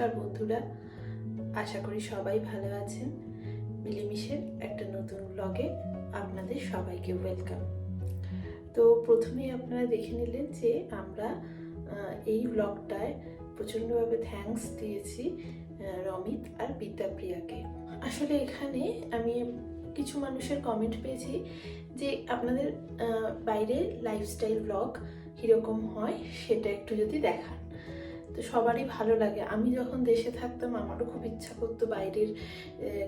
নমস্কার বন্ধুরা। আশা করি সবাই ভালো আছেন। মিলেমিশের একটা নতুন ব্লগে আপনাদের সবাইকে ওয়েলকাম তো প্রথমেই আপনারা দেখে নিলেন যে আমরা এই ব্লগটায় প্রচণ্ডভাবে থ্যাঙ্কস দিয়েছি রমিত আর বিদ্যাপ্রিয়াকে আসলে এখানে আমি কিছু মানুষের কমেন্ট পেয়েছি যে আপনাদের বাইরে লাইফস্টাইল ব্লগ কীরকম হয় সেটা একটু যদি দেখান। তো সবারই ভালো লাগে। আমি যখন দেশে থাকতাম, আমারও খুব ইচ্ছা করতো বাইরের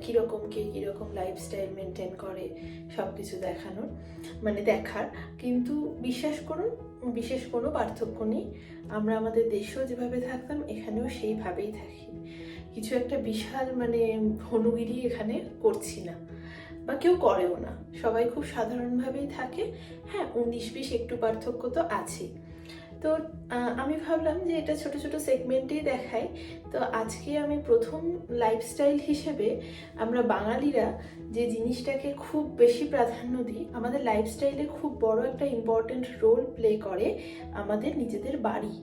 কীরকম কে কীরকম লাইফস্টাইল মেনটেন করে সব কিছু দেখানোর মানে দেখার। কিন্তু বিশ্বাস করুন, বিশেষ কোনো পার্থক্য নেই। আমরা আমাদের দেশেও যেভাবে থাকতাম, এখানেও সেইভাবেই থাকি। কিছু একটা বিশাল মানে হনুগিরি এখানে করছি না বা কেউ করেও না। সবাই খুব সাধারণভাবেই থাকে। হ্যাঁ উনিশ বিশ একটু পার্থক্য তো আছেই। তো আমি ভাবলাম যে এটা ছোট ছোট সেগমেন্টেই দেখাই। তো আজকে আমি প্রথম লাইফস্টাইল হিসেবে আমরা বাঙালিরা যে জিনিসটাকে খুব বেশি প্রাধান্য দিই, আমাদের লাইফস্টাইলে খুব বড় একটা ইম্পর্ট্যান্ট রোল প্লে করে আমাদের নিজেদের বাড়ি।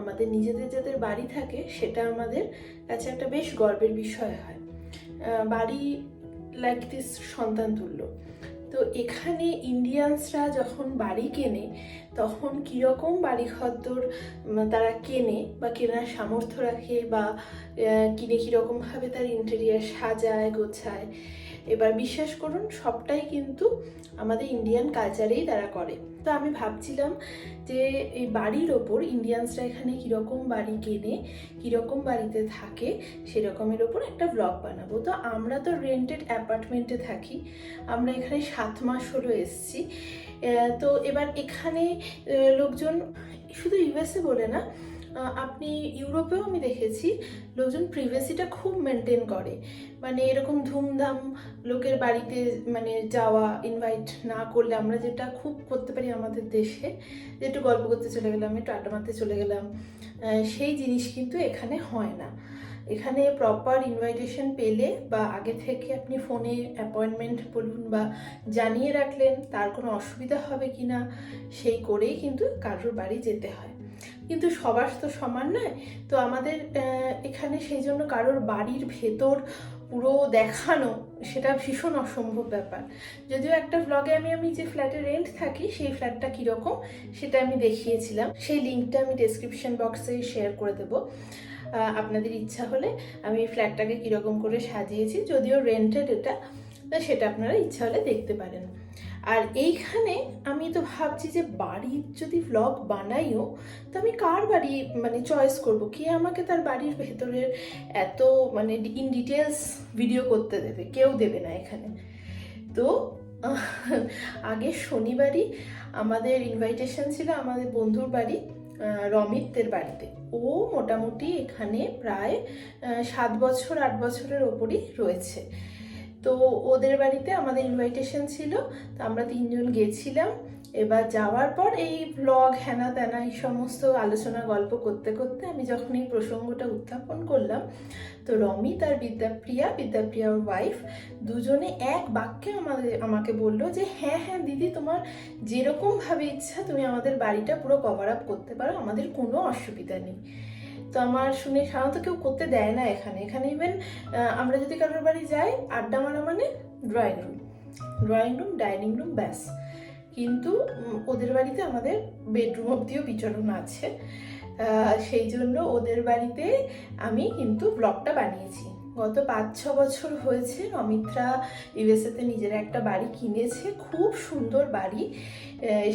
আমাদের নিজেদের যাদের বাড়ি থাকে, সেটা আমাদের কাছে একটা বেশ গর্বের বিষয় হয়। বাড়ি লাইক দিস সন্তান তুল্য। তো এখানে ইন্ডিয়ানসরা যখন বাড়ি কেনে, তখন কীরকম বাড়ি খদ্দর তারা কেনে বা কেনার সামর্থ্য রাখে বা কিনে কীরকমভাবে তার ইন্টেরিয়ার সাজায়, গোছায়? এবার বিশ্বাস করুন, সবটাই কিন্তু আমাদের ইন্ডিয়ান কালচারেই তারা করে। তো আমি ভাবছিলাম যে এই বাড়ির ওপর ইন্ডিয়ানসরা এখানে কীরকম বাড়ি কেনে, কীরকম বাড়িতে থাকে, সেরকমের ওপর একটা ব্লগ বানাবো। তো আমরা তো রেন্টেড অ্যাপার্টমেন্টে থাকি, আমরা এখানে সাত মাস হলো এসছি। তো এবার এখানে লোকজন শুধু ইউএসএ বলে না আপনি ইউরোপেও আমি দেখেছি লোকজন প্রিভেসিটা খুব মেনটেন করে। মানে এরকম ধুমধাম লোকের বাড়িতে মানে যাওয়া ইনভাইট না করলে আমরা যেটা খুব করতে পারি আমাদের দেশে, যে একটু গল্প করতে চলে গেলাম, একটু আড্ডা মারতে চলে গেলাম সেই জিনিস কিন্তু এখানে হয় না। এখানে প্রপার ইনভাইটেশন পেলে বা আগে থেকে আপনি ফোনে অ্যাপয়েন্টমেন্ট বলুন বা জানিয়ে রাখলেন তার কোনো অসুবিধা হবে কি না সেই করেই কিন্তু কারোর বাড়ি যেতে হয়। কিন্তু সবার তো সমান নয়। তো আমাদের এখানে সেই জন্য কারোর বাড়ির ভেতর পুরো দেখানো সেটা ভীষণ অসম্ভব ব্যাপার। যদিও একটা ব্লগে আমি আমি যে ফ্ল্যাটে রেন্ট থাকি, সেই ফ্ল্যাটটা কীরকম সেটা আমি দেখিয়েছিলাম। সেই লিঙ্কটা আমি ডেসক্রিপশন বক্সে শেয়ার করে দেবো। আপনাদের ইচ্ছা হলে আমি ফ্ল্যাটটাকে কীরকম করে সাজিয়েছি, যদিও রেন্টেড এটা সেটা আপনারা ইচ্ছা হলে দেখতে পারেন। আর এইখানে আমি তো ভাবছি যে বাড়ির যদি ব্লগ বানাইও, তো আমি কার বাড়ি মানে চয়েস করব? কে আমাকে তার বাড়ির ভেতরের এত মানে ইন ডিটেলস ভিডিও করতে দেবে? কেউ দেবে না এখানে। তো আগে শনিবারই আমাদের ইনভাইটেশন ছিল আমাদের বন্ধুর বাড়ি রমিতদের বাড়িতে। ও মোটামুটি এখানে প্রায় সাত বছর, আট বছরের ওপরই রয়েছে। তো ওদের বাড়িতে আমাদের ইনভাইটেশন ছিল, তো আমরা তিনজন গেছিলাম। এবার যাওয়ার পর এই ব্লগ হ্যানা ত্যানা এই সমস্ত আলোচনা, গল্প করতে করতে আমি যখন এই প্রসঙ্গটা উত্থাপন করলাম, তো রমিত আর বিদ্যাপ্রিয়া বিদ্যাপ্রিয়ার ওয়াইফ দুজনে এক বাক্যে আমাদের, আমাকে বলল যে হ্যাঁ হ্যাঁ দিদি, তোমার যেরকমভাবে ইচ্ছা তুমি আমাদের বাড়িটা পুরো কভার আপ করতে পারো, আমাদের কোনো অসুবিধা নেই। তো আমার শুনে সাধারণত কেউ করতে দেয় না এখানে। এখানে ইভেন আমরা যদি কারোর বাড়ি যাই, আড্ডা মারা মানে drawing room drawing room dining room ব্যাস। কিন্তু ওদের বাড়িতে আমাদের বেডরুম অব্দিও বিচরণ আছে। সেই জন্য ওদের বাড়িতে আমি কিন্তু ব্লগটা বানিয়েছি। গত পাঁচ ছ বছর হয়েছে অমিত্রা ইউএসএতে নিজের একটা বাড়ি কিনেছে, খুব সুন্দর বাড়ি।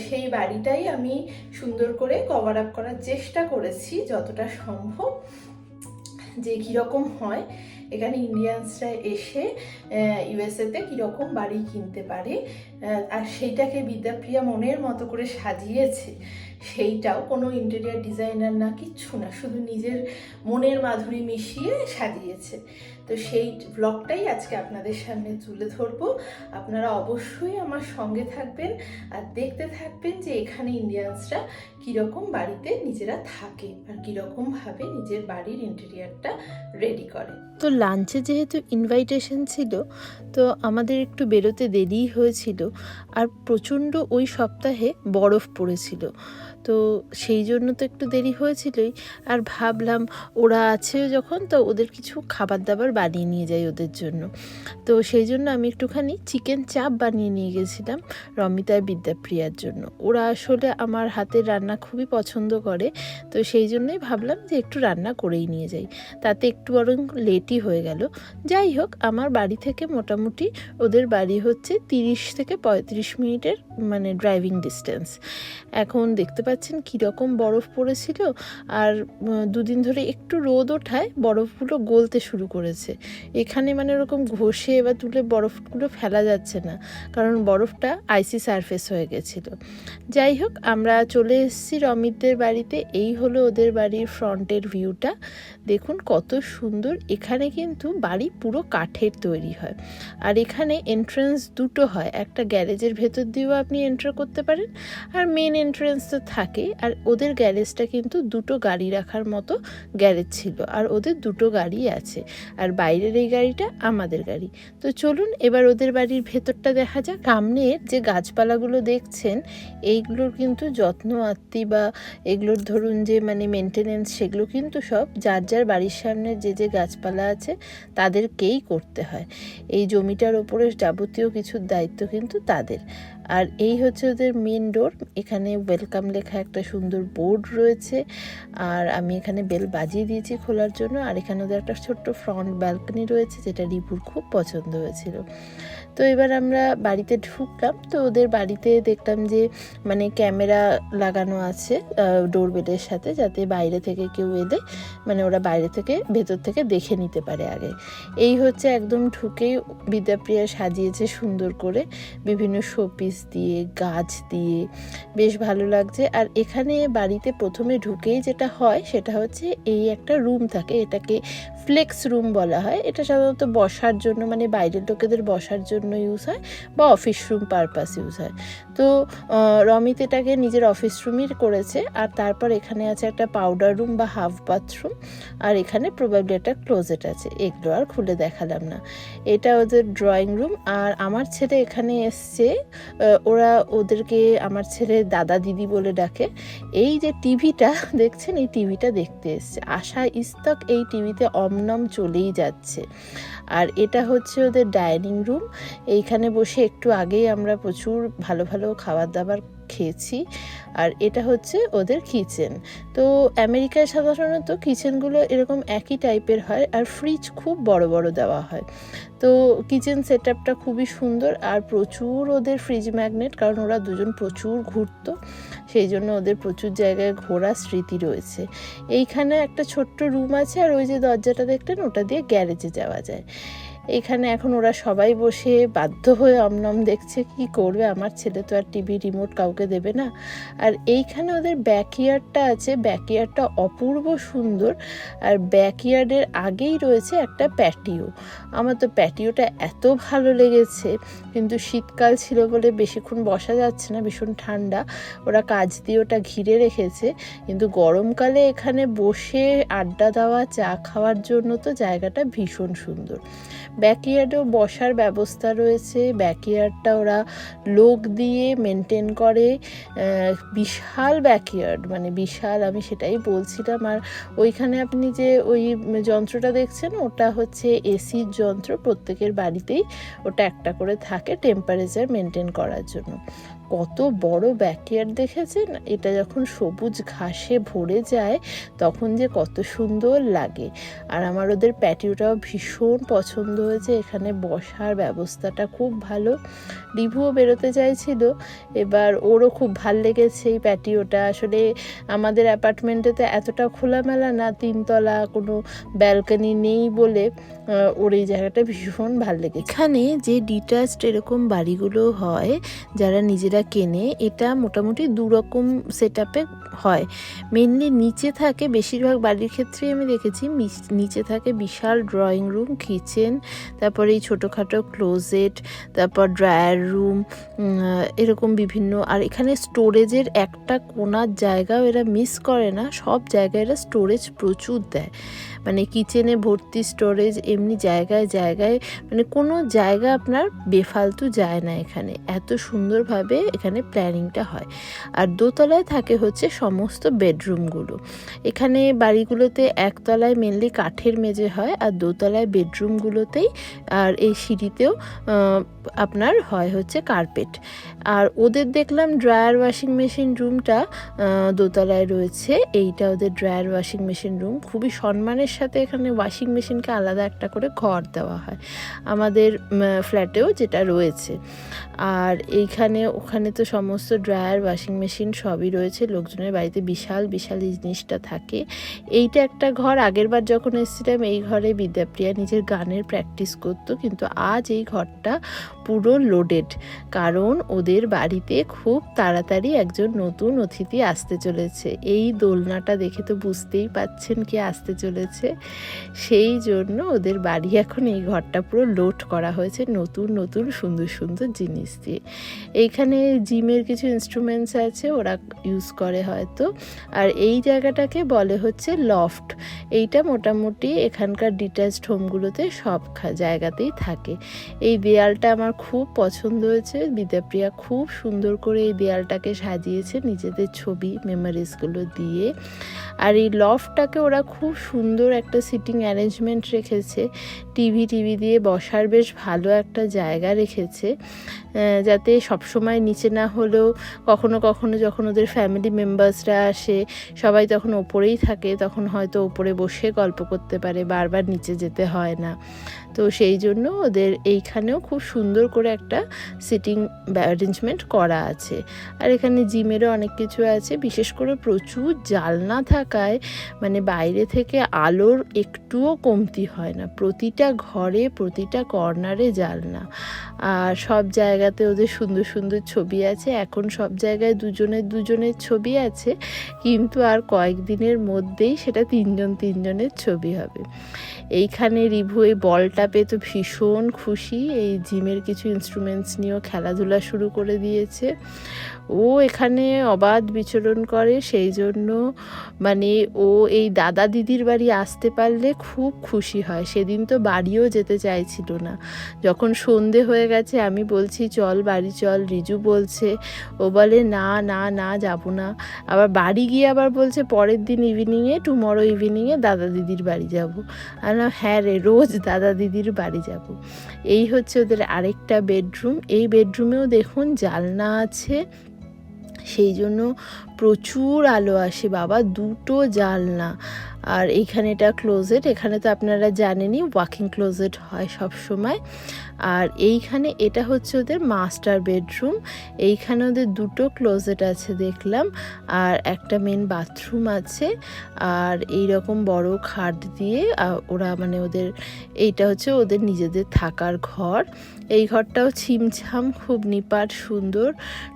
সেই বাড়িটাই আমি সুন্দর করে কভার আপ করার চেষ্টা করেছি যতটা সম্ভব। যে কীরকম হয়, এখানে ইন্ডিয়ানসরা এসে ইউএসএতে কীরকম বাড়ি কিনতে পারে আর সেইটাকে বিদ্যাপ্রিয়া মনের মতো করে সাজিয়েছে, সেইটাও কোনো ইন্টেরিয়ার ডিজাইনার না, কিচ্ছু না, শুধু নিজের মনের মাধুরী মিশিয়ে সাজিয়েছে। তো সেই ব্লগটাই আজকে আপনাদের সামনে তুলে ধরবো। আপনারা অবশ্যই আমার সঙ্গে থাকবেন আর দেখতে থাকবেন যে এখানে ইন্ডিয়ানসরা কীরকম বাড়িতে নিজেরা থাকে আর কীরকমভাবে নিজের বাড়ির ইন্টেরিয়ারটা রেডি করে। তো লাঞ্চে যেহেতু ইনভাইটেশন ছিল, তো আমাদের একটু বেরোতে দেরিই হয়েছিল আর প্রচণ্ড ওই সপ্তাহে বরফ পড়েছিল। তো সেই জন্য তো একটু দেরি হয়েছিলই। আর ভাবলাম ওরা আছে যখন, তো ওদের কিছু খাবার দাবার বানিয়ে নিয়ে যাই ওদের জন্য। তো সেই জন্য আমি একটুখানি চিকেন চাপ বানিয়ে নিয়ে গেছিলাম রমিতার বিদ্যাপ্রিয়ার জন্য। ওরা আসলে আমার হাতের রান্না খুবই পছন্দ করে, তো সেই জন্যই ভাবলাম যে একটু রান্না করেই নিয়ে যাই। তাতে একটু বরং লেটই হয়ে গেল। যাই হোক, আমার বাড়ি থেকে মোটামুটি ওদের বাড়ি হচ্ছে তিরিশ থেকে পঁয়ত্রিশ মিনিটের মানে ড্রাইভিং ডিস্টেন্স এখন দেখতে পাচ্ছেন কীরকম বরফ পড়েছিল, আর দুদিন ধরে একটু রোদ ওঠায় বরফগুলো গলতে শুরু করেছে। এখানে মানে ওরকম ঘষে বা তুলে বরফগুলো ফেলা যাচ্ছে না, কারণ বরফটা আইসি সারফেস হয়ে গেছিল। যাই হোক, আমরা চলে এসেছি রমিতদের বাড়িতে। এই হলো ওদের বাড়ির ফ্রন্টের ভিউটা। দেখুন কত সুন্দর। এখানে কিন্তু বাড়ি পুরো কাঠের তৈরি হয়। আর এখানে এন্ট্রান্স দুটো হয়। একটা গ্যারেজের ভেতর দিয়েও আপনি এন্টার করতে পারেন, আর মেন এন্ট্রান্স তো থাকেই। আর ওদের গ্যারেজটা কিন্তু দুটো গাড়ি রাখার মতো গ্যারেজ ছিল। আর ওদের দুটো গাড়ি আছে। আর বাইরের এই গাড়িটা আমাদের গাড়ি। তো চলুন এবার ওদের বাড়ির ভেতরটা দেখা যাক। সামনের যে গাছপালাগুলো দেখছেন, এইগুলোর কিন্তু যত্ন আত্মি বা এগুলোর ধরুন যে মানে মেনটেনেন্স সেগুলো কিন্তু সব যার যার বাড়ির সামনে যে যে গাছপালা আছে তাদেরকেই করতে হয়। এই জমিটার ওপরে যাবতীয় কিছুর দায়িত্ব কিন্তু তাদের। আর এই হচ্ছে ওদের মেন ডোর এখানে ওয়েলকাম লেখা একটা সুন্দর বোর্ড রয়েছে। আর আমি এখানে বেল বাজিয়ে দিয়েছি খোলার জন্য। আর এখানে ওদের একটা ছোট্ট ফ্রন্ট ব্যালকনি রয়েছে, যেটা রিপুর খুব পছন্দ হয়েছিল। তো এবার আমরা বাড়িতে ঢুকলাম, তো ওদের বাড়িতে দেখলাম যে মানে ক্যামেরা লাগানো আছে ডোরবেলের সাথে যাতে বাইরে থেকে কেউ এলে মানে ওরা বাইরে থেকে, ভেতর থেকে দেখে নিতে পারে আগে। এই হচ্ছে একদম ঢুকেই বিদ্যাপ্রিয়া সাজিয়েছে সুন্দর করে, বিভিন্ন শোপিস দিয়ে, গাছ দিয়ে, বেশ ভালো লাগছে। আর এখানে বাড়িতে প্রথমে ঢুকেই যেটা হয়, সেটা হচ্ছে এই একটা রুম থাকে, এটাকে ফ্লেক্স রুম বলা হয়। এটা সাধারণত বসার জন্য মানে বাইরের লোকেদের বসার জন্য ইউজ হয় বা অফিস রুম পারপাস ইউজ হয়। তো রমিত এটাকে নিজের অফিস রুমই করেছে আর তারপর এখানে আছে একটা পাউডার রুম বা হাফ বাথরুম আর এখানে প্রবাবলি একটা ক্লোজেট আছে। এগুলো আর খুলে দেখালাম না। এটা ওদের ড্রয়িং রুম আর আমার ছেলে এখানে এসছে ওরা ওদেরকে আমার ছেলে দাদা দিদি বলে ডাকে। এই যে টিভিটা, দেখছেন? এই টিভিটা দেখতে এসছে। আশা ইস্তক এই টিভিতে অমনম চলেই যাচ্ছে। আর এটা হচ্ছে ওদের ডাইনিং রুম এইখানে বসে একটু আগেই আমরা প্রচুর ভালো ভালো খাবার দাবার খেয়েছি। আর এটা হচ্ছে ওদের কিচেন তো আমেরিকায় সাধারণত কিচেনগুলো এরকম একই টাইপের হয় আর ফ্রিজ খুব বড় বড় দেওয়া হয়। তো কিচেন সেট আপটা খুবই সুন্দর আর প্রচুর ওদের ফ্রিজ ম্যাগনেট কারণ ওরা দুজন প্রচুর ঘুরতো, সেই জন্য ওদের প্রচুর জায়গায় ঘোরা স্মৃতি রয়েছে। এইখানে একটা ছোট্ট রুম আছে আর ওই যে দরজাটা দেখলেন ওটা দিয়ে গ্যারেজে যাওয়া যায়। এখানে এখন ওরা সবাই বসে বাধ্য হয়ে অমনম দেখছে, কি করবে? আমার ছেলে তো আর টিভি রিমোট কাউকে দেবে না। আর এইখানে ওদের ব্যাকইয়ার্ডটা আছে। ব্যাকইয়ার্ডটা অপূর্ব সুন্দর। আর ব্যাকইয়ার্ডের আগেই রয়েছে একটা প্যাটিও আমার তো প্যাটিওটা এত ভালো লেগেছে। কিন্তু শীতকাল ছিল বলে বেশিক্ষণ বসা যাচ্ছে না, ভীষণ ঠান্ডা। ওরা কাজ দিয়ে ওটা ঘিরে রেখেছে। কিন্তু গরমকালে এখানে বসে আড্ডা দেওয়া, চা খাওয়ার জন্য তো জায়গাটা ভীষণ সুন্দর। ব্যাকইয়ার্ডেও বসার ব্যবস্থা রয়েছে। ব্যাকইয়ার্ডটা ওরা লোক দিয়ে মেনটেন করে। বিশাল ব্যাকইয়ার্ড মানে বিশাল, আমি সেটাই বলছিলাম। আর ওইখানে আপনি যে ওই যন্ত্রটা দেখছেন, ওটা হচ্ছে এসির যন্ত্র। প্রত্যেকের বাড়িতেই ওটা একটা করে থাকে টেম্পারেচার মেনটেন করার জন্য। কত বড় ব্যাকইয়ার্ড দেখেছেন? এটা যখন সবুজ ঘাসে ভরে যায়, তখন যে কত সুন্দর লাগে। আর আমার ওদের প্যাটিওটাও ভীষণ পছন্দ হয়েছে, এখানে বসার ব্যবস্থাটা খুব ভালো। রিভুও বেরোতে চাইছিল, এবার ওরও খুব ভালো লেগেছে এই প্যাটিওটা। আসলে আমাদের অ্যাপার্টমেন্টে তো এতটা খোলামেলা না, তিনতলা কোনো ব্যালকনি নেই বলে ওর এই জায়গাটা ভীষণ ভালো লেগেছে। এখানে যে ডিটাচড এরকম বাড়িগুলো হয়, যারা নিজেরা কেনে এটা মোটামুটি দু রকম সেট হয়। মেনলি নিচে থাকে, বেশিরভাগ বাড়ির ক্ষেত্রেই আমি দেখেছি নিচে থাকে বিশাল ড্রয়িং রুম কিচেন তারপরে এই ছোটোখাটো ক্লোজেট তারপর ড্রায়ার রুম এরকম বিভিন্ন, আর এখানে স্টোরেজের একটা কোনার জায়গাও এরা মিস করে না, সব জায়গায় এরা স্টোরেজ প্রচুর দেয়। মানে কিচেনে ভর্তি স্টোরেজ এমনি জায়গায় জায়গায় মানে কোনো জায়গা আপনার বেফালতু যায় না এখানে। এত সুন্দরভাবে এখানে প্ল্যানিংটা হয়। আর দোতলায় থাকে হচ্ছে সমস্ত বেডরুমগুলো এখানে বাড়িগুলোতে একতলায় মেনলি কাঠের মেঝে হয় আর দোতলায় বেডরুমগুলোতেই আর এই সিঁড়িতেও আপনার হয় হচ্ছে কার্পেট আর ওদের দেখলাম ড্রায়ার ওয়াশিং মেশিন রুমটা দোতলায় রয়েছে। এইটা ওদের ড্রায়ার ওয়াশিং মেশিন রুম খুবই সম্মানের সাথে এখানে ওয়াশিং মেশিনকে আলাদা একটা করে ঘর দেওয়া হয়। আমাদের ফ্ল্যাটেও যেটা রয়েছে। আর এইখানে, ওখানে তো সমস্ত ড্রায়ার, ওয়াশিং মেশিন সবই রয়েছে। লোকজনের বাড়িতে বিশাল বিশাল এই জিনিসটা থাকে। এইটা একটা ঘর। আগের বার যখন এসেছিলাম, এই ঘরে বিদ্যাপ্রিয়া নিজের গানের প্র্যাকটিস করতো। কিন্তু আজ এই ঘরটা পুরো লোডেড। কারণ ওদের বাড়িতে খুব তাড়াতাড়ি একজন নতুন অতিথি আসতে চলেছে। এই দোলনাটা দেখে তো বুঝতেই পাচ্ছেন কি আসতে চলেছে। সেই জন্য ওদের বাড়ি এখন এই ঘরটা পুরো লোড করা হয়েছে। নতুন নতুন, সুন্দর সুন্দর জিনিস। দিয়ে এইখানে জিমের কিছু ইনস্ট্রুমেন্টস আছে, ওরা ইউজ করে হয়তো। আর এই জায়গাটাকে বলে হচ্ছে লফট এইটা মোটামুটি এখানকার ডিট্যাচড হোমগুলোতে সব জায়গাতেই থাকে। এই দেয়ালটা আমার খুব পছন্দ হয়েছে। বিদ্যাপ্রিয়া খুব সুন্দর করে এই দেয়ালটাকে সাজিয়েছে নিজেদের ছবি মেমোরিজগুলো দিয়ে। আর এই লফটাকে ওরা খুব সুন্দর একটা সিটিং অ্যারেঞ্জমেন্ট রেখেছে। টিভি টিভি দিয়ে বসার বেশ ভালো একটা জায়গা রেখেছে। যাতে সবসময় নিচে না হলেও কখনো কখনো যখন ওদের ফ্যামিলি মেম্বার্সরা আসে, সবাই তখন ওপরেই থাকে, তখন হয়তো ওপরে বসে গল্প করতে পারে, বারবার নিচে যেতে হয় না। তো সেই জন্য ওদের এইখানেও খুব সুন্দর করে একটা সিটিং অ্যারেঞ্জমেন্ট করা আছে। আর এখানে জিমেরও অনেক কিছু আছে, বিশেষ করে প্রচুর জালনা থাকায় মানে বাইরে থেকে আলোর একটুও কমতি হয় না। প্রতিটা ঘরে, প্রতিটা কর্নারে জালনা। আর সব জায়গাতে ওদের সুন্দর সুন্দর ছবি আছে। এখন সব জায়গায় দুজনের দুজনের ছবি আছে, কিন্তু আর কয়েকদিনের মধ্যেই সেটা তিনজন তিনজনের ছবি হবে। এইখানে রিভু এই বলটা পেয়ে তো ভীষণ খুশি। এই জিমের কিছু ইনস্ট্রুমেন্টস নিয়েও খেলাধুলা শুরু করে দিয়েছে। ও এখানে অবাধ বিচরণ করে, সেই জন্য মানে ও এই দাদা দিদির বাড়ি আসতে পারলে খুব খুশি হয়। সেদিন তো বাড়িও যেতে চাইছিল না। যখন সন্ধে হয়ে গেছে, আমি বলছি, চল বাড়ি চল। রিজু বলছে, ও বলে, না না না, যাব না। আবার বাড়ি গিয়ে আবার বলছে, পরের দিন ইভিনিংয়ে টুমরো ইভিনিংয়ে দাদা দিদির বাড়ি যাব। আর হ্যাঁ রে, রোজ দাদা দিদির বাড়ি যাব। এই হচ্ছে ওদের আরেকটা বেডরুম এই বেডরুমেও দেখুন, জালনা আছে। সেই জন্য প্রচুর আলো আসে বাবা, দুটো জালনা আর এখানে এটা ক্লোজেট এখানে তো আপনারা জানেনই ওয়াকিং ক্লোজেট হয় সব সময় আর এইখানে এটা হচ্ছে ওদের মাস্টার বেডরুম এইখানে ওদের দুটো ক্লোজেট আছে দেখলাম, আর একটা মেন বাথরুম আছে। আর এই রকম বড় খাট দিয়ে ওরা মানে ওদের, এইটা হচ্ছে ওদের নিজেদের থাকার ঘর। এই ঘরটাও ছিমছাম, খুব নিপাট, সুন্দর।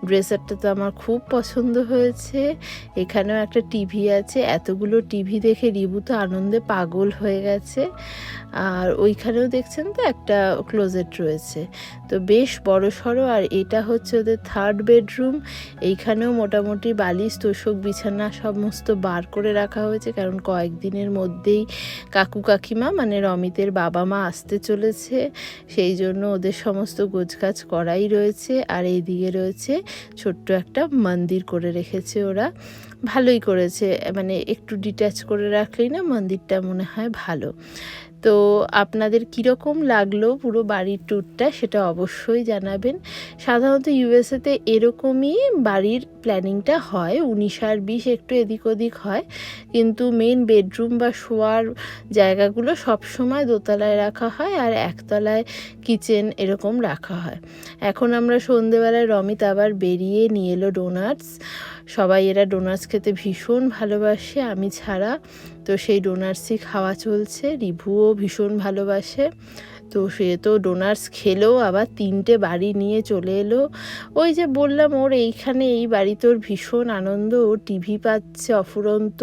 ড্রেসারটা তো আমার খুব পছন্দ হয়েছে। এখানেও একটা টিভি আছে, এতগুলো টিভি দেখে রিবু তো আনন্দে পাগল হয়ে গেছে। আর ওইখানেও দেখছেন তো একটা ক্লোজেট রয়েছে। তো বেশ বড় সড়ো আর এটা হচ্ছে ওদের থার্ড বেডরুম এইখানেও মোটামুটি বালিশ, তোষক, বিছানা সমস্ত বার করে রাখা হয়েছে, কারণ কয়েকদিনের মধ্যেই কাকু কাকিমা মানে রমিতের বাবা মা আসতে চলেছে। সেই জন্য ওদের সমস্ত গোছগাছ করাই রয়েছে। আর এইদিকে রয়েছে ছোট্ট একটা মন্দির করে রেখেছে ওরা। ভালোই করেছে। মানে একটু ডিট্যাচ করে রাখলেই না মন্দিরটা মনে হয় ভালো। তো আপনাদের কীরকম লাগল পুরো বাড়ির ট্যুরটা সেটা অবশ্যই জানাবেন। সাধারণত ইউএসএতে এরকমই বাড়ির প্ল্যানিংটা হয়, উনিশ আর বিশ একটু এদিক ওদিক হয়। কিন্তু মেন বেডরুম বা শোয়ার জায়গাগুলো সব সময় দোতলায় রাখা হয় আর একতলায় কিচেন এরকম রাখা হয়। এখন আমরা সন্ধেবেলায় রমিত আবার বেরিয়ে নিয়ে এলো ডোনাটস সবাই এরা ডোনাটস খেতে ভীষণ ভালোবাসে, আমি ছাড়া। তো সেই ডোনাটসই খাওয়া চলছে, রিভুও ভীষণ ভালোবাসে। তো সে তো ডোনাটস খেলেও আবার তিনটে বাড়ি নিয়ে চলে এলো। ওই যে বললাম, ওর এইখানে এই বাড়িতে ওর ভীষণ আনন্দ। ও টিভি পাচ্ছে অফুরন্ত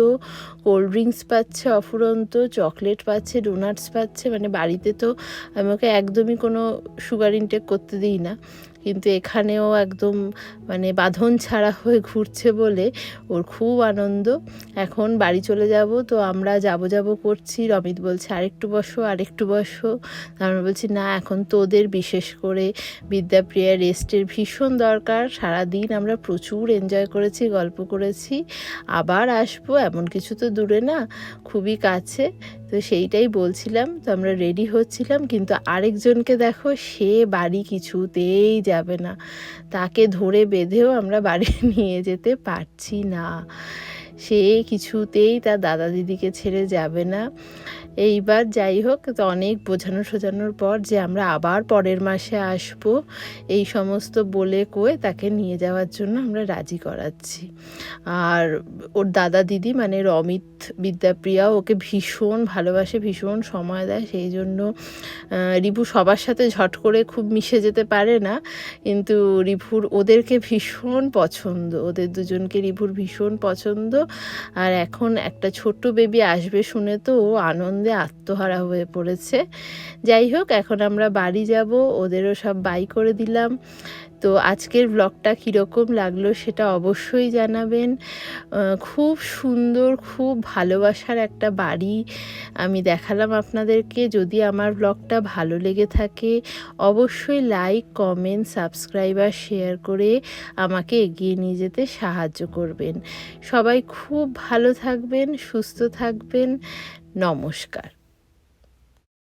কোল্ড ড্রিঙ্কস পাচ্ছে অফুরন্ত চকলেট পাচ্ছে ডোনাটস পাচ্ছে। মানে বাড়িতে তো আমাকে একদমই কোনো সুগার ইনটেক করতে দিই না। কিন্তু এখানেও একদম মানে বাঁধন ছাড়া হয়ে ঘুরছে বলে ওর খুব আনন্দ। এখন বাড়ি চলে যাব, তো আমরা যাব যাব করছি। রমিত বলছে, আরেকটু বসো আরেকটু বসো। আমরা বলছি, না, এখন তোদের বিশেষ করে বিদ্যাপ্রিয়া রেস্টের ভীষণ দরকার। সারাদিন আমরা প্রচুর এনজয় করেছি, গল্প করেছি। আবার আসব, এমন কিছু তো দূরে না, খুবই কাছে। তো সেইটাই বলছিলাম, তো আমরা রেডি হচ্ছিলাম, কিন্তু আরেকজনকে দেখো, সে বাড়ি কিছুতেই যাবে না। তাকে ধরে বেঁধেও আমরা বাড়ি নিয়ে যেতে পারছি না। সে কিছুতেই তার দাদা দিদিকে ছেড়ে যাবে না। এইবার যাই হোক অনেক বোঝানো সোজানোর পর যে আমরা আবার পরের মাসে আসব, এই সমস্ত বলে কয়ে তাকে নিয়ে যাওয়ার জন্য আমরা রাজি করাচ্ছি। আর ওর দাদা দিদি মানে রমিত বিদ্যাপ্রিয়া ওকে ভীষণ ভালোবাসে, ভীষণ সময় দেয়, সেই জন্য রিভু সবার সাথে ঝট করে খুব মিশে যেতে পারে না, কিন্তু রিভুর ওদেরকে ভীষণ পছন্দ, ওদের দুজনকে রিভুর ভীষণ পছন্দ। আর এখন একটা ছোট্ট বেবি আসবে শুনে তো ও আনন্দে আত্মহারা হয়ে পড়েছে। যাই হোক, এখন আমরা বাড়ি যাব, ওদেরও সব বাই করে দিলাম। তো আজকের ব্লগটা কীরকম লাগল সেটা অবশ্যই জানাবেন। খুব সুন্দর, খুব ভালোবাসার একটা বাড়ি আমি দেখালাম আপনাদেরকে। যদি আমার ব্লগটা ভালো লেগে থাকে, অবশ্যই লাইক কমেন্ট সাবস্ক্রাইব আর শেয়ার করে আমাকে এগিয়ে নিয়ে যেতে সাহায্য করবেন। সবাই খুব ভালো থাকবেন, সুস্থ থাকবেন। নমস্কার।